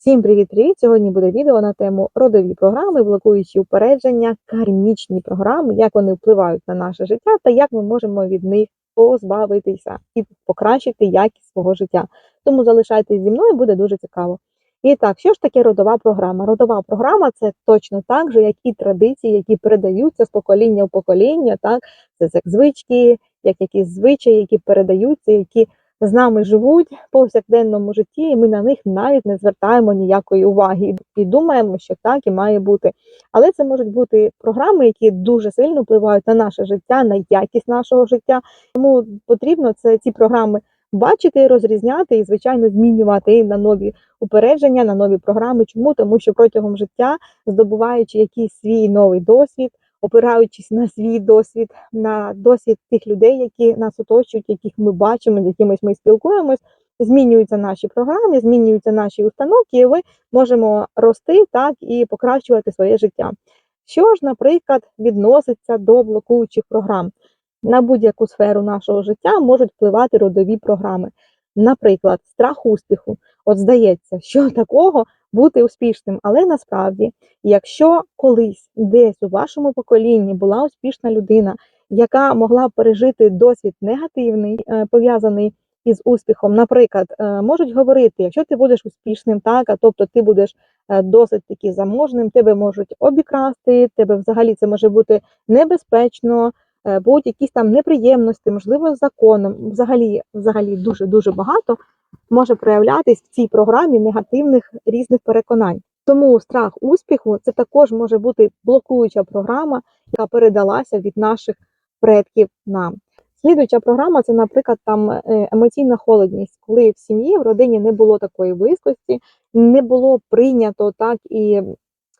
Всім привіт-привіт! Сьогодні буде відео на тему родові програми, блокуючі упередження, кармічні програми, як вони впливають на наше життя та як ми можемо від них позбавитися і покращити якість свого життя. Тому залишайтесь зі мною, буде дуже цікаво. І так, що ж таке родова програма? Родова програма це точно так же, як і традиції, які передаються з покоління в покоління. Так, це як звички, як якісь звичаї, які передаються, які з нами живуть повсякденному житті, і ми на них навіть не звертаємо ніякої уваги і думаємо, що так і має бути. Але це можуть бути програми, які дуже сильно впливають на наше життя, на якість нашого життя. Тому потрібно це ці програми бачити, розрізняти і, звичайно, змінювати на нові упередження, на нові програми. Чому? Тому що протягом життя, здобуваючи якийсь свій новий досвід, опираючись на свій досвід, на досвід тих людей, які нас оточують, яких ми бачимо, з якимись ми спілкуємось. Змінюються наші програми, змінюються наші установки, і ми можемо рости так і покращувати своє життя. Що ж, наприклад, відноситься до блокуючих програм? На будь-яку сферу нашого життя можуть впливати родові програми. Наприклад, страх успіху. От здається, що такого бути успішним, але насправді, якщо колись десь у вашому поколінні була успішна людина, яка могла пережити досвід негативний, е, пов'язаний із успіхом, наприклад, е, можуть говорити, якщо ти будеш успішним, так а тобто ти будеш е, досить таки заможним, тебе можуть обікрасти, тебе взагалі це може бути небезпечно. Будуть якісь там неприємності, можливо, законом. Взагалі, взагалі дуже дуже багато може проявлятись в цій програмі негативних різних переконань. Тому страх успіху це також може бути блокуюча програма, яка передалася від наших предків нам. Слідуюча програма це, наприклад, там е, емоційна холодність, коли в сім'ї в родині не було такої близькості, не було прийнято так і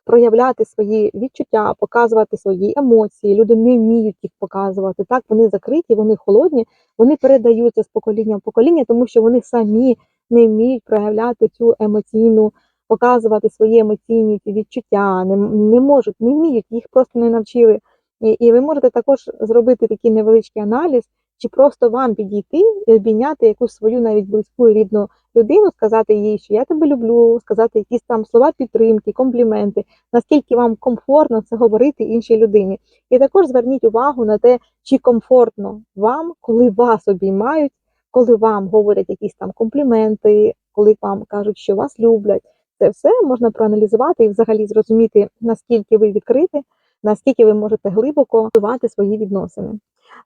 проявляти свої відчуття, показувати свої емоції. Люди не вміють їх показувати. Так, вони закриті, вони холодні, вони передаються з покоління в покоління, тому що вони самі не вміють проявляти цю емоційну, показувати свої емоційні відчуття, не, не можуть, не вміють, їх просто не навчили. І, і ви можете також зробити такий невеличкий аналіз, чи просто вам підійти і обійняти якусь свою навіть близьку і рідну людину, сказати їй, що я тебе люблю, сказати якісь там слова підтримки, компліменти, наскільки вам комфортно це говорити іншій людині. І також зверніть увагу на те, чи комфортно вам, коли вас обіймають, коли вам говорять якісь там компліменти, коли вам кажуть, що вас люблять. Це все можна проаналізувати і взагалі зрозуміти, наскільки ви відкриті, наскільки ви можете глибоко будувати свої відносини.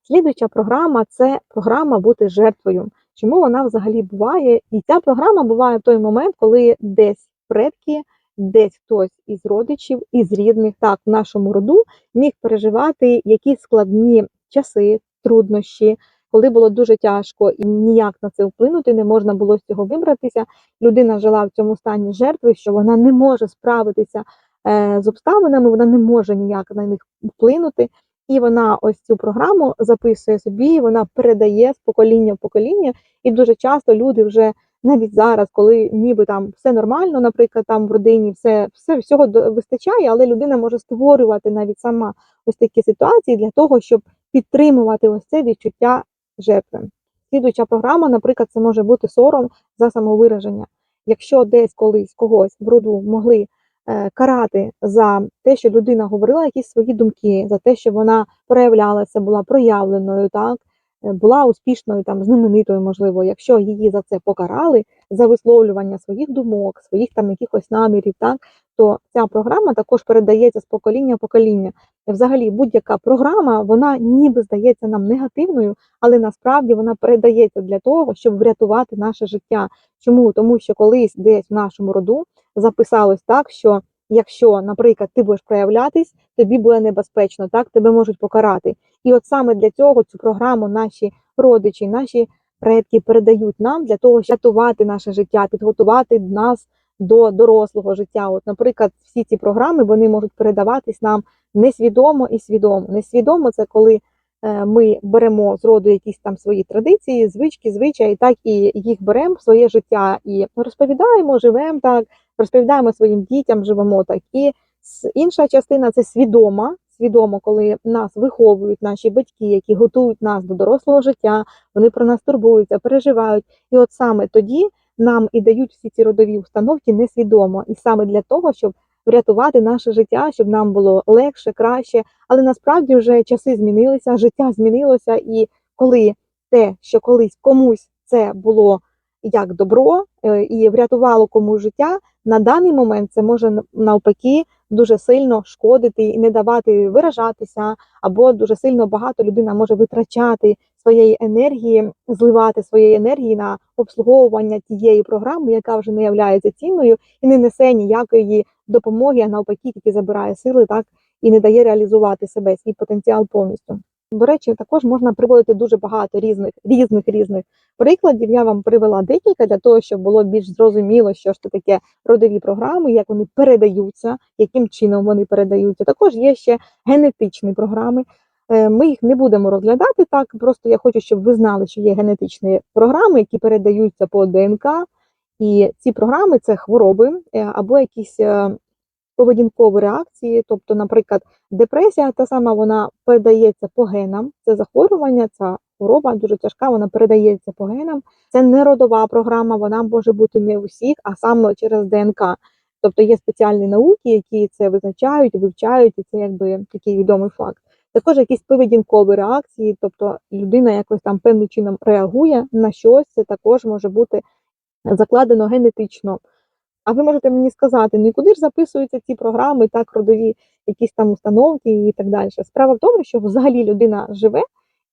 Слідуюча програма це програма бути жертвою. Чому вона взагалі буває? І ця програма буває в той момент, коли десь предки, десь хтось із родичів, із рідних, так, в нашому роду міг переживати якісь складні часи, труднощі, коли було дуже тяжко і ніяк на це вплинути, не можна було з цього вибратися. Людина жила в цьому стані жертви, що вона не може справитися е, з обставинами, вона не може ніяк на них вплинути. І вона ось цю програму записує собі, вона передає з покоління в покоління. І дуже часто люди вже навіть зараз, коли ніби там все нормально, наприклад, там в родині все все всього вистачає, але людина може створювати навіть сама ось такі ситуації для того, щоб підтримувати ось це відчуття жертви. Слідуюча програма, наприклад, це може бути сором за самовираження. Якщо десь колись когось в роду могли карати за те, що людина говорила якісь свої думки, за те, що вона проявлялася, була проявленою, так е, була успішною, там знаменитою, можливо, якщо її за це покарали, за висловлювання своїх думок, своїх там якихось намірів, так то ця програма також передається з покоління в покоління. Взагалі, будь-яка програма, вона ніби здається нам негативною, але насправді вона передається для того, щоб врятувати наше життя. Чому? Тому що колись десь в нашому роду записалось так, що якщо, наприклад, ти будеш проявлятись, тобі буде небезпечно, так тебе можуть покарати. І от саме для цього цю програму наші родичі, наші предки передають нам для того, щоб рятувати наше життя, підготувати нас до дорослого життя. От, наприклад, всі ці програми вони можуть передаватись нам несвідомо і свідомо. Несвідомо це коли е, ми беремо з роду якісь там свої традиції, звички, звичаї, так і їх беремо в своє життя і розповідаємо, живемо так, розповідаємо своїм дітям, живемо так. І інша частина це свідома. Свідомо, коли нас виховують наші батьки, які готують нас до дорослого життя, вони про нас турбуються, переживають. І от саме тоді нам і дають всі ці родові установки несвідомо, і саме для того, щоб врятувати наше життя, щоб нам було легше, краще. Але насправді вже часи змінилися, життя змінилося, і коли те, що колись комусь це було як добро е, і врятувало комусь життя, на даний момент це може навпаки дуже сильно шкодити і не давати виражатися, або дуже сильно багато людина може витрачати своєї енергії, зливати своєї енергії на обслуговування тієї програми, яка вже не являється цінною і не несе ніякої допомоги, а навпаки, тільки забирає сили, так і не дає реалізувати себе, свій потенціал повністю. До речі, також можна приводити дуже багато різних різних різних прикладів. Я вам привела декілька для того, щоб було більш зрозуміло, що ж це таке родові програми, як вони передаються, яким чином вони передаються. Також є ще генетичні програми. Е, Ми їх не будемо розглядати так. Просто я хочу, щоб ви знали, що є генетичні програми, які передаються по ДНК, і ці програми це хвороби е, або якісь е, поведінкові реакції. Тобто, наприклад, депресія та сама вона передається по генам. Це захворювання, ця хвороба дуже тяжка, вона передається по генам. Це не родова програма, вона може бути не у всіх, а саме через ДНК. Тобто є спеціальні науки, які це визначають, вивчають, і це якби такий відомий факт. Також якісь поведінкові реакції, тобто людина якось там певним чином реагує на щось, це також може бути закладено генетично. А ви можете мені сказати, ну і куди ж записуються ці програми, так, родові якісь там установки і так далі. Справа в тому, що взагалі людина живе,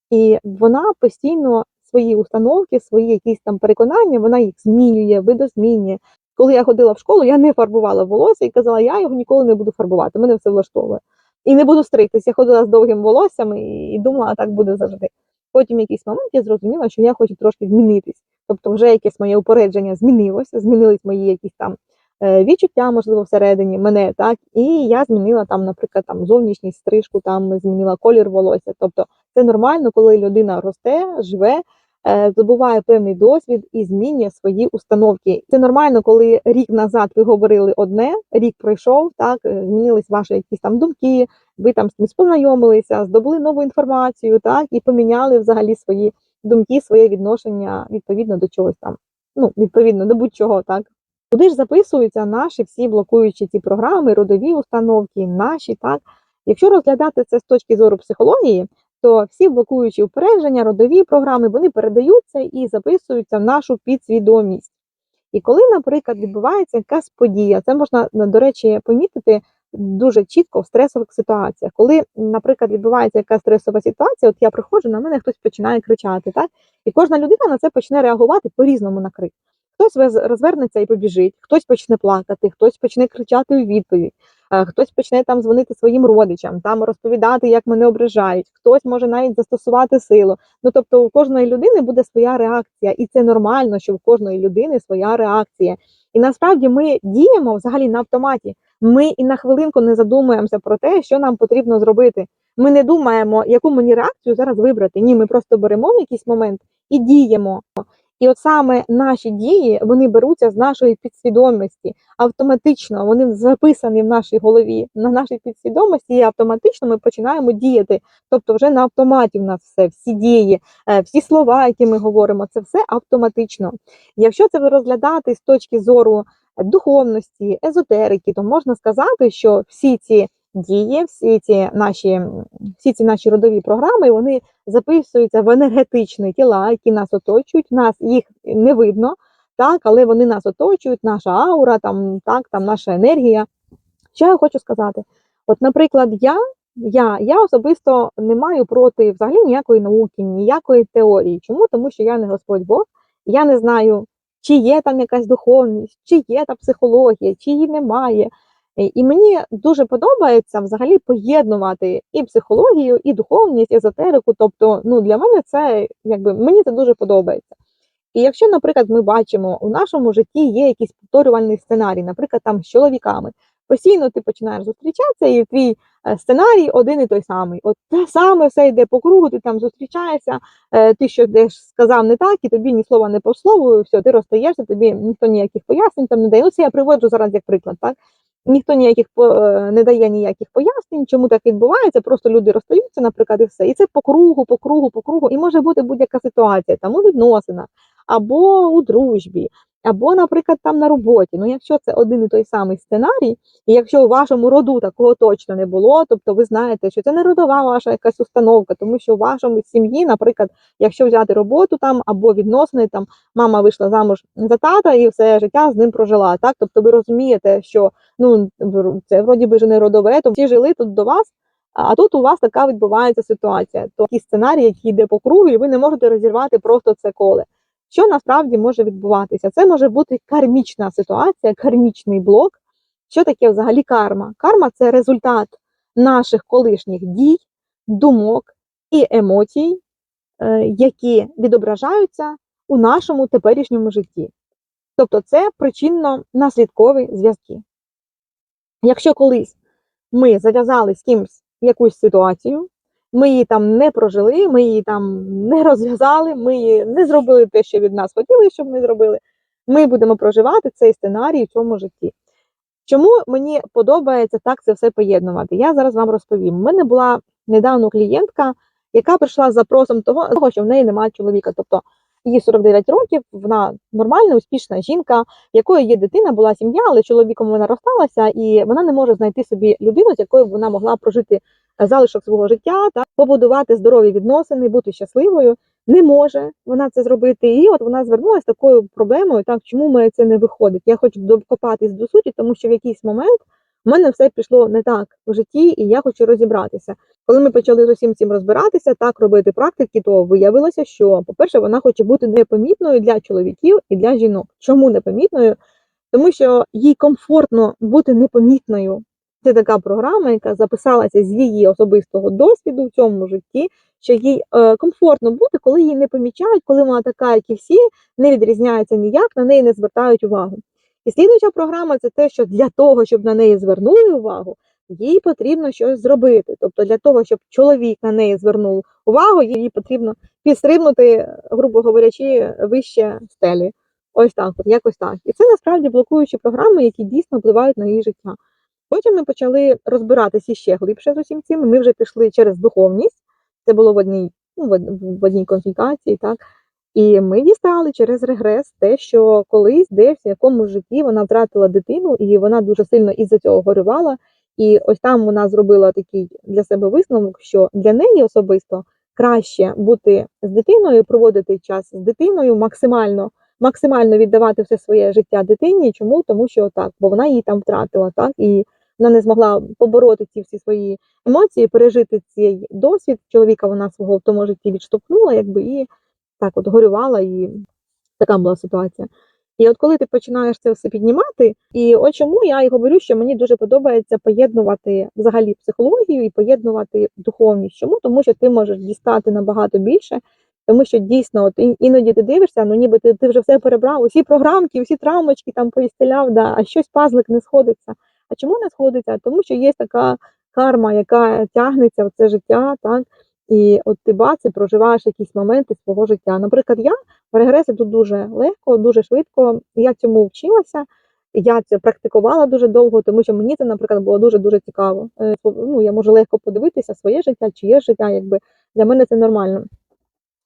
і вона постійно свої установки, свої якісь там переконання, вона їх змінює, видозмінює. Коли я ходила в школу, я не фарбувала волосся і казала, я його ніколи не буду фарбувати, мене все влаштовує. І не буду стригтися. Я ходила з довгим волоссям і, думала, так буде завжди. Потім якийсь момент я зрозуміла, що я хочу трошки змінитись. Тобто, вже якесь моє упередження змінилося, змінились мої якісь там е, відчуття, можливо, всередині мене, так, і я змінила там, наприклад, там зовнішність стрижку, там змінила колір волосся. Тобто, це нормально, коли людина росте, живе, здобуває певний досвід і змінює свої установки. Це нормально, коли рік назад ви говорили одне, рік пройшов, так е, змінились ваші якісь там думки, ви там з кимось познайомилися, здобули нову інформацію, так і поміняли взагалі свої думки, своє відношення відповідно до чогось там. Ну, відповідно до будь-чого, так. Куди ж записуються наші всі блокуючі ці програми, родові установки, наші, так. Якщо розглядати це з точки зору психології, то всі блокуючі упередження, родові програми, вони передаються і записуються в нашу підсвідомість. І коли, наприклад, відбувається якась подія, це можна, до речі, помітити дуже чітко в стресових ситуаціях. Коли, наприклад, відбувається якась стресова ситуація, от я приходжу, на мене хтось починає кричати, так? І кожна людина на це почне реагувати по-різному на крик. Хтось роз- розвернеться і побіжить, хтось почне плакати, хтось почне кричати у відповідь, е, хтось почне там дзвонити своїм родичам, там розповідати, як мене ображають, хтось може навіть застосувати силу. Ну тобто у кожної людини буде своя реакція, і це нормально, що в кожної людини своя реакція. І насправді ми діємо взагалі на автоматі. Ми і на хвилинку не задумуємося про те, що нам потрібно зробити. Ми не думаємо, яку мені реакцію зараз вибрати. Ні, ми просто беремо в якийсь момент і діємо. І от саме наші дії вони беруться з нашої підсвідомості автоматично. Вони записані в нашій голові на нашій підсвідомості, і автоматично ми починаємо діяти. Тобто, вже на автоматі в нас все, всі дії, е, всі слова, які ми говоримо, це все автоматично. Якщо це розглядати з точки зору духовності, езотерики, то можна сказати, що всі ці дії, всі ці наші, всі ці наші родові програми, вони записуються в енергетичні тіла, які нас оточують. Нас їх не видно, так, але вони нас оточують, наша аура, там, так, там наша енергія. Що я хочу сказати? От, наприклад, я, я, я особисто не маю проти взагалі ніякої науки, ніякої теорії. Чому? Тому що я не Господь Бог, я не знаю, чи є там якась духовність, чи є там психологія, чи її немає. Е, І мені дуже подобається взагалі поєднувати і психологію, і духовність, і езотерику. Тобто, ну для мене це якби мені це дуже подобається. І якщо, наприклад, ми бачимо у нашому житті є якийсь повторювальний сценарій, наприклад, там з чоловіками, постійно ти починаєш зустрічатися, і твій е, сценарій один і той самий. От те саме все йде по кругу, ти там зустрічаєшся, е, ти що десь сказав не так, і тобі ні слова не по слову, все, ти розстаєшся, тобі ніхто ніяких пояснень там не дає. Ну, це я приводжу зараз як приклад, так? Ніхто ніяких е, не дає ніяких пояснень, чому так відбувається. Просто люди розстаються, наприклад, і все. І це по кругу, по кругу, по кругу. І може бути будь-яка ситуація, там у відносинах або у дружбі, або, наприклад, там на роботі. Ну, якщо це один і той самий сценарій, і якщо у вашому роду такого точно не було, тобто ви знаєте, що це не родова ваша якась установка, тому що у вашому сім'ї, наприклад, якщо взяти роботу там або відносини, там мама вийшла замуж за тата і все життя з ним прожила. Так, тобто ви розумієте, що ну це вроді би ж не родове, то всі жили тут до вас. А тут у вас така відбувається ситуація. То такий сценарій, який йде по кругу, і ви не можете розірвати просто це коле. Що насправді може відбуватися? Це може бути кармічна ситуація, кармічний блок. Що таке взагалі карма? Карма це результат наших колишніх дій, думок і емоцій, е, які відображаються у нашому теперішньому житті. Тобто це причинно-наслідкові зв'язки. Якщо колись ми зав'язали з кимось якусь ситуацію, ми її там не прожили, ми її там не розв'язали, ми її не зробили те, що від нас хотіли, щоб ми зробили, ми будемо проживати цей сценарій в цьому житті. Чому мені подобається так це все поєднувати? Я зараз вам розповім. У мене була недавно клієнтка, яка прийшла з запросом того, що в неї немає чоловіка. Тобто їй 49 років, вона нормальна, успішна жінка, в якої є дитина, була сім'я, але чоловіком вона розсталася, і вона не може знайти собі людину, з якою б вона могла прожити залишок свого життя, та побудувати здорові відносини, бути щасливою. Не може вона це зробити. І от вона звернулася такою проблемою, так чому мене це не виходить? Я хочу докопатись до суті, тому що в якийсь момент в мене все пішло не так в житті, і я хочу розібратися. Коли ми почали з усім цим розбиратися, так робити практики, то виявилося, що, по-перше, вона хоче бути непомітною для чоловіків і для жінок. Чому непомітною? Тому що їй комфортно бути непомітною. Це така програма, яка записалася з її особистого досвіду в цьому житті, що їй е, комфортно бути, коли її не помічають, коли вона така, як і всі, не відрізняється ніяк, на неї не звертають увагу. І слідуюча програма це те, що для того, щоб на неї звернули увагу, їй потрібно щось зробити. Тобто для того, щоб чоловік на неї звернув увагу, їй потрібно підстрибнути, грубо говорячи, вище стелі. Ось так, от якось так. І це насправді блокуючі програми, які дійсно впливають на її життя. Потім ми почали розбиратися ще глибше з усім цим. Ми вже пішли через духовність. Це було в одній, ну, в одній консультації, так. І ми дістали через регрес те, що колись десь в якомусь житті вона втратила дитину, і вона дуже сильно із-за цього горювала. І ось там вона зробила такий для себе висновок, що для неї особисто краще бути з дитиною, проводити час з дитиною, максимально, максимально віддавати все своє життя дитині. Чому? Тому що так, бо вона її там втратила, так і вона не змогла побороти ці всі свої емоції, пережити цей досвід. Чоловіка вона свого в тому житті відштовхнула, якби і так от горювала, і така була ситуація. І от коли ти починаєш це все піднімати, і от чому я і говорю, що мені дуже подобається поєднувати взагалі психологію і поєднувати духовність. Чому? Тому що ти можеш дістати набагато більше, тому що дійсно, от іноді ти дивишся, ну ніби ти, ти вже все перебрав, усі програмки, усі травмочки там поістеляв, да, а щось пазлик не сходиться. А чому не сходиться? Тому що є така карма, яка тягнеться в це життя, так. І от ти і проживаєш якісь моменти свого життя. Наприклад, я в регресі тут дуже легко, дуже швидко. Я цьому вчилася. Я це практикувала дуже довго, тому що мені це, наприклад, було дуже дуже цікаво. Е, Ну, я можу легко подивитися своє життя, чиє життя, якби для мене це нормально.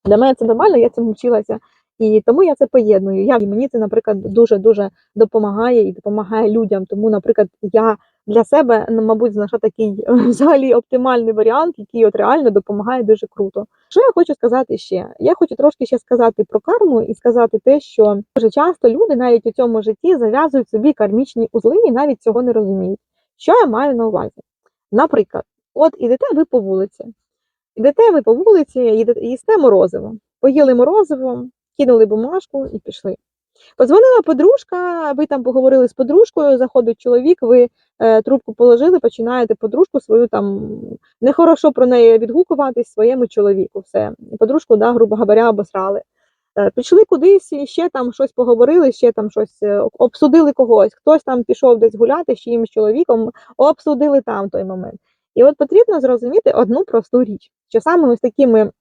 Для мене це нормально, я цьому вчилася. І тому я це поєдную. Я, і мені це, наприклад, дуже дуже допомагає і допомагає людям. Тому, наприклад, я для себе, ну, мабуть, знайшла такий е, взагалі оптимальний варіант, який от реально допомагає дуже круто. Що я хочу сказати ще? Я хочу трошки ще сказати про карму і сказати те, що дуже часто люди навіть у цьому житті зав'язують собі кармічні узли і навіть цього не розуміють. Що я маю на увазі? Наприклад, от ідете ви по вулиці, ідете ви по вулиці, їсте морозиво, поїли морозиво, кинули бумажку і пішли. Подзвонила подружка, ви там поговорили з подружкою, заходить чоловік, ви е, трубку положили, починаєте подружку свою там нехорошо про неї відгукуватись своєму чоловіку. Все, подружку, да, грубо говоря, обосрали. Е, Пішли кудись і ще там щось поговорили, ще там щось е, обсудили когось. Хтось там пішов десь гуляти з чиїмсь чоловіком, обсудили там той момент. І от потрібно зрозуміти одну просту річ, що саме ось такими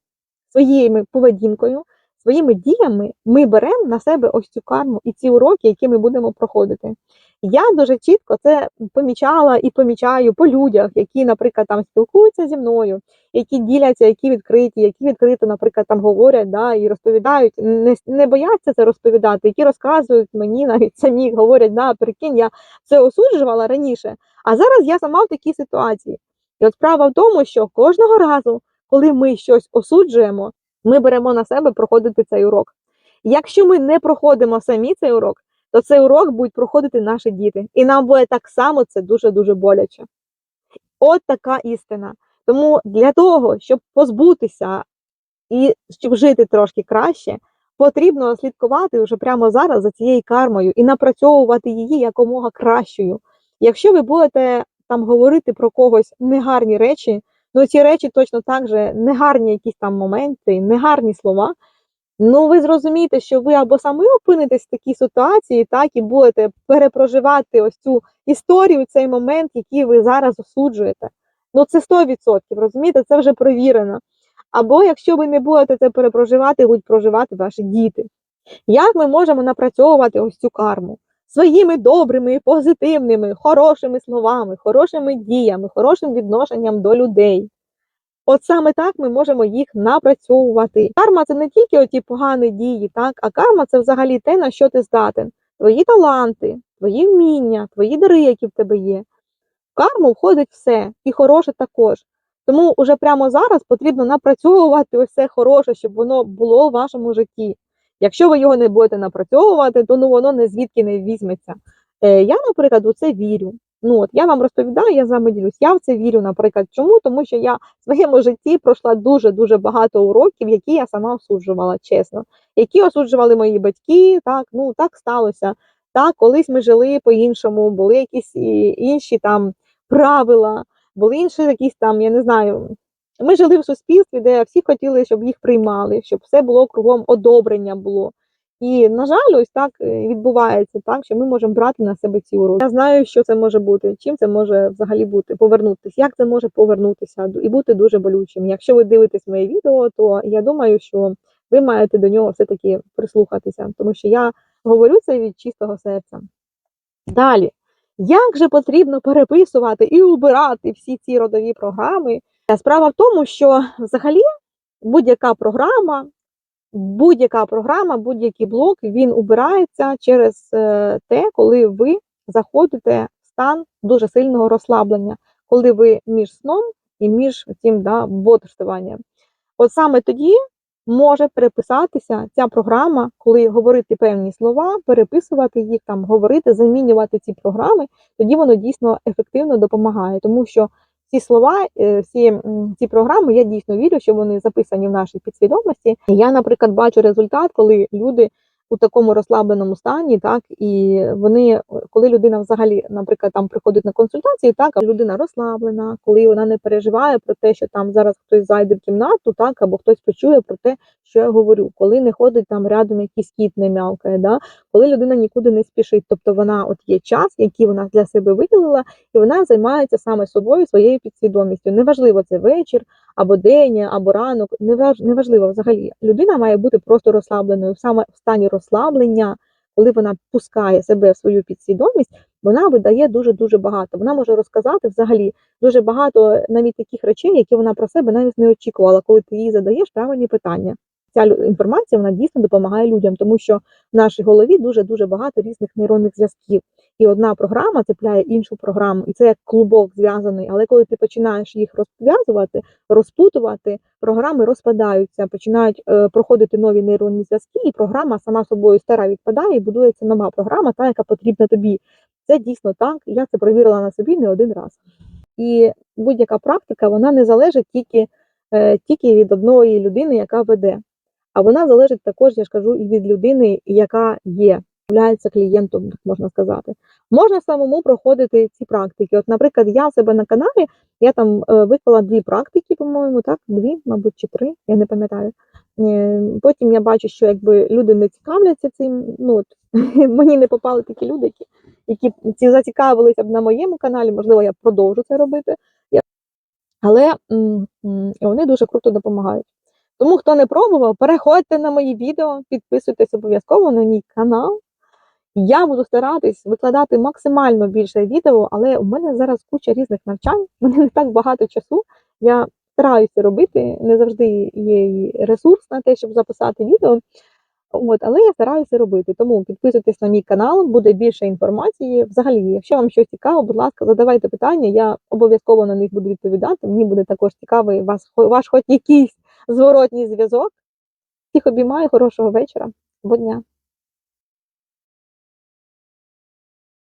своєю поведінкою, своїми діями ми беремо на себе ось цю карму і ці уроки, які ми будемо проходити. Я дуже чітко це помічала і помічаю по людях, які, наприклад, там спілкуються зі мною, які діляться, які відкриті, які відкрито, наприклад, там говорять да, і розповідають, не, не бояться це розповідати, які розказують мені навіть самі говорять, да, прикинь, я це осуджувала раніше, а зараз я сама в такій ситуації. І от справа в тому, що кожного разу, коли ми щось осуджуємо, ми беремо на себе проходити цей урок. Якщо ми не проходимо самі цей урок, то цей урок будуть проходити наші діти. І нам буде так само це дуже-дуже боляче. От така істина. Тому для того, щоб позбутися і щоб жити трошки краще, потрібно слідкувати вже прямо зараз за цією кармою і напрацьовувати її якомога кращою. Якщо ви будете там говорити про когось негарні речі, ну ці речі точно так же негарні якісь там моменти, негарні слова. Ну, ви зрозумієте, що ви або самі опинитесь в такій ситуації, так і будете перепроживати ось цю історію, цей момент, який ви зараз осуджуєте. Ну, це 100%, розумієте, це вже провірено. Або якщо ви не будете це перепроживати, будуть проживати ваші діти. Як ми можемо напрацьовувати ось цю карму? Своїми добрими, позитивними, хорошими словами, хорошими діями, хорошим відношенням до людей. От саме так ми можемо їх напрацьовувати. Карма це не тільки оті погані дії, так, а карма це взагалі те, на що ти здатен. Твої таланти, твої вміння, твої дари, які в тебе є. В карму входить все, і хороше також. Тому вже прямо зараз потрібно напрацьовувати це хороше, щоб воно було в вашому житті. Якщо ви його не будете напрацьовувати, то ну воно не звідки не візьметься. Е, я, наприклад, у це вірю. Ну от я вам розповідаю, я з вами ділюсь. Я в це вірю, наприклад. Чому? Тому що я в своєму житті пройшла дуже дуже багато уроків, які я сама осуджувала, чесно, які осуджували мої батьки. Так, ну так сталося. Так, колись ми жили по-іншому, були якісь інші там правила, були інші якісь там, я не знаю. Ми жили в суспільстві, де всі хотіли, щоб їх приймали, щоб все було кругом одобрення було. І, на жаль, ось так е, відбувається, так що ми можемо брати на себе ці уроки. Я знаю, що це може бути, чим це може взагалі бути, повернутися, як це може повернутися і бути дуже болючим. Якщо ви дивитесь моє відео, то я думаю, що ви маєте до нього все-таки прислухатися, тому що я говорю це від чистого серця. Далі, як же потрібно переписувати і убирати всі ці родові програми? Справа в тому, що взагалі будь-яка програма будь-яка програма, будь-який блок він убирається через е, те, коли ви заходите в стан дуже сильного розслаблення, коли ви між сном і між цим да, бодрствуванням. От саме тоді може переписатися ця програма, коли говорити певні слова, переписувати їх там, говорити, замінювати ці програми, тоді воно дійсно ефективно допомагає, тому що ці слова, е, всі ці програми, я дійсно вірю, що вони записані в нашій підсвідомості. Я, наприклад, бачу результат, коли люди у такому розслабленому стані, так і вони, коли людина взагалі, наприклад, там приходить на консультації, так а людина розслаблена, коли вона не переживає про те, що там зараз хтось зайде в кімнату, так або хтось почує про те, що я говорю, коли не ходить там рядом якийсь кіт не м'явкає, да? коли людина нікуди не спішить, тобто вона от є час, який вона для себе виділила, і вона займається саме собою, своєю підсвідомістю. Неважливо, це вечір або день, або ранок, неважливо взагалі. Людина має бути просто розслабленою саме в стані розслаблення, коли вона пускає себе в свою підсвідомість, вона видає дуже-дуже багато. Вона може розказати взагалі дуже багато навіть таких речей, які вона про себе навіть не очікувала, коли ти їй задаєш правильні питання ця інформація вона дійсно допомагає людям, тому що в нашій голові дуже дуже багато різних нейронних зв'язків. І одна програма цепляє іншу програму, і це як клубок зв'язаний. Але коли ти починаєш їх розв'язувати, розпутувати, програми розпадаються, починають е, проходити нові нейронні зв'язки, і програма сама собою стара відпадає і будується нова програма, та яка потрібна тобі. Це дійсно так. Я це провірила на собі не один раз. І будь-яка практика вона не залежить тільки, е, тільки від одної людини, яка веде. А вона залежить також, я ж кажу, і від людини, яка є, являється клієнтом, так можна сказати. Можна самому проходити ці практики. От, наприклад, я себе на каналі, я там е, виклала дві практики, по-моєму, так, дві, мабуть, чи три, я не пам'ятаю. Е, потім я бачу, що якби люди не цікавляться цим. Ну от мені не попали такі люди, які які ці зацікавилися б на моєму каналі, можливо, я продовжу це робити. Але вони дуже круто допомагають. Тому, хто не пробував, переходьте на мої відео, підписуйтесь обов'язково на мій канал. Я буду старатись викладати максимально більше відео, але у мене зараз куча різних навчань, у мене не так багато часу. Я стараюся робити, не завжди є ресурс на те, щоб записати відео. От, але я стараюся робити. Тому підписуйтесь на мій канал, буде більше інформації. Взагалі, якщо вам щось цікаво, будь ласка, задавайте питання, я обов'язково на них буду відповідати. Мені буде також цікавий вас, ваш хоч якийсь зворотній зв'язок. Всіх обіймаю, хорошого вечора, або дня.